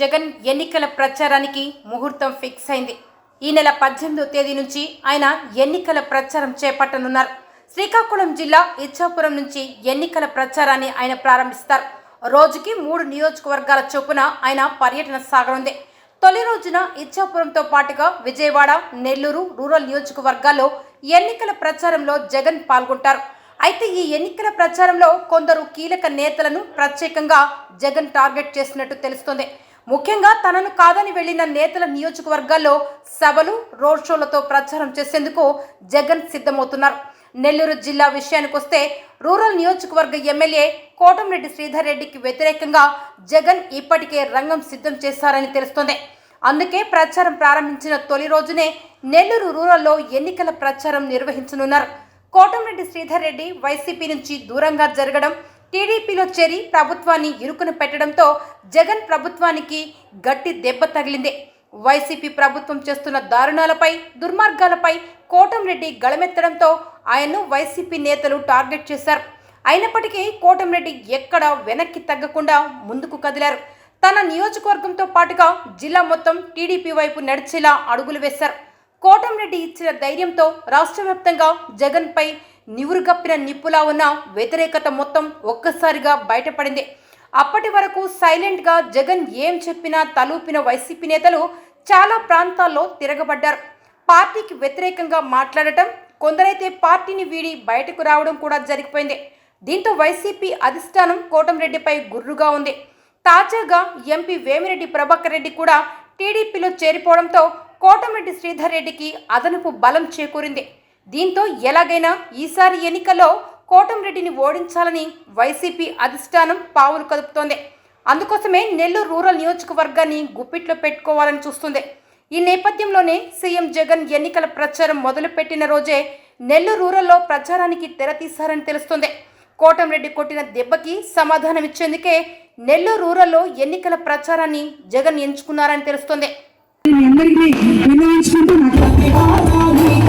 జగన్ ఎన్నికల ప్రచారానికి ముహూర్తం ఫిక్స్ అయింది. ఈ నెల పద్దెనిమిదో తేదీ నుంచి ఆయన ఎన్నికల ప్రచారం చేపట్టనున్నారు. శ్రీకాకుళం జిల్లా ఇచ్చాపురం నుంచి ఎన్నికల ప్రచారాన్ని ఆయన ప్రారంభిస్తారు. రోజుకి మూడు నియోజకవర్గాల చొప్పున ఆయన పర్యటన సాగనుంది. తొలి రోజున ఇచ్చాపురంతో పాటుగా విజయవాడ నెల్లూరు రూరల్ నియోజకవర్గాల్లో ఎన్నికల ప్రచారంలో జగన్ పాల్గొంటారు. అయితే ఈ ఎన్నికల ప్రచారంలో కొందరు కీలక నేతలను ప్రత్యేకంగా జగన్ టార్గెట్ చేసినట్టు తెలుస్తోంది. ముఖ్యంగా తనను కాదని వెళ్ళిన నేతల నియోజకవర్గాల్లో సభలు రోడ్ షోలతో ప్రచారం చేసేందుకు జగన్ సిద్ధమవుతున్నారు. నెల్లూరు జిల్లా విషయానికి వస్తే రూరల్ నియోజకవర్గ ఎమ్మెల్యే కోటంరెడ్డి శ్రీధర్ రెడ్డికి వ్యతిరేకంగా జగన్ ఇప్పటికే రంగం సిద్ధం చేశారని తెలుస్తోంది. అందుకే ప్రచారం ప్రారంభించిన తొలి రోజునే నెల్లూరు రూరల్లో ఎన్నికల ప్రచారం నిర్వహించనున్నారు. కోటంరెడ్డి శ్రీధర్ రెడ్డి వైసీపీ నుంచి దూరంగా జరగడం టీడీపీలో చేరి ప్రభుత్వాన్ని ఇరుకున పెట్టడంతో జగన్ ప్రభుత్వానికి గట్టి దెబ్బ తగిలింది. వైసీపీ ప్రభుత్వం చేస్తున్న దారుణాలపై దుర్మార్గాలపై కోటంరెడ్డి గళమెత్తడంతో ఆయన్ను వైసీపీ నేతలు టార్గెట్ చేశారు. అయినప్పటికీ కోటంరెడ్డి ఎక్కడ వెనక్కి తగ్గకుండా ముందుకు కదిలారు. తన నియోజకవర్గంతో పాటుగా జిల్లా మొత్తం టీడీపీ వైపు నడిచేలా అడుగులు వేశారు. కోటంరెడ్డి ఇచ్చిన ధైర్యంతో రాష్ట్ర వ్యాప్తంగా జగన్పై నివురుగప్పిన నిప్పులా ఉన్న వ్యతిరేకత మొత్తం ఒక్కసారిగా బయటపడింది. అప్పటి వరకు సైలెంట్గా జగన్ ఏం చెప్పినా తలూపిన వైసీపీ నేతలు చాలా ప్రాంతాల్లో తిరగబడ్డారు. పార్టీకి వ్యతిరేకంగా మాట్లాడటం కొందరైతే పార్టీని వీడి బయటకు రావడం కూడా జరిగిపోయింది. దీంతో వైసీపీ అధిష్టానం కోటంరెడ్డిపై గుర్రుగా ఉంది. తాజాగా ఎంపీ వేమిరెడ్డి ప్రభాకర్ రెడ్డి కూడా టీడీపీలో చేరిపోవడంతో కోటమిరెడ్డి శ్రీధర్ రెడ్డికి అదనపు బలం చేకూరింది. దీంతో ఎలాగైనా ఈసారి ఎన్నికల్లో కోటంరెడ్డిని ఓడించాలని వైసీపీ అధిష్టానం పావులు కదుపుతోంది. అందుకోసమే నెల్లూరు రూరల్ నియోజకవర్గాన్ని గుప్పిట్లో పెట్టుకోవాలని చూస్తుంది. ఈ నేపథ్యంలోనే సీఎం జగన్ ఎన్నికల ప్రచారం మొదలుపెట్టిన రోజే నెల్లూరు రూరల్లో ప్రచారానికి తెరతీశారని తెలుస్తుంది. కోటంరెడ్డి కొట్టిన దెబ్బకి సమాధానమిచ్చేందుకే నెల్లూరు రూరల్లో ఎన్నికల ప్రచారాన్ని జగన్ ఎంచుకున్నారని తెలుస్తుంది. మీ అందరికీ విన్నవించుకుంటూ నాకు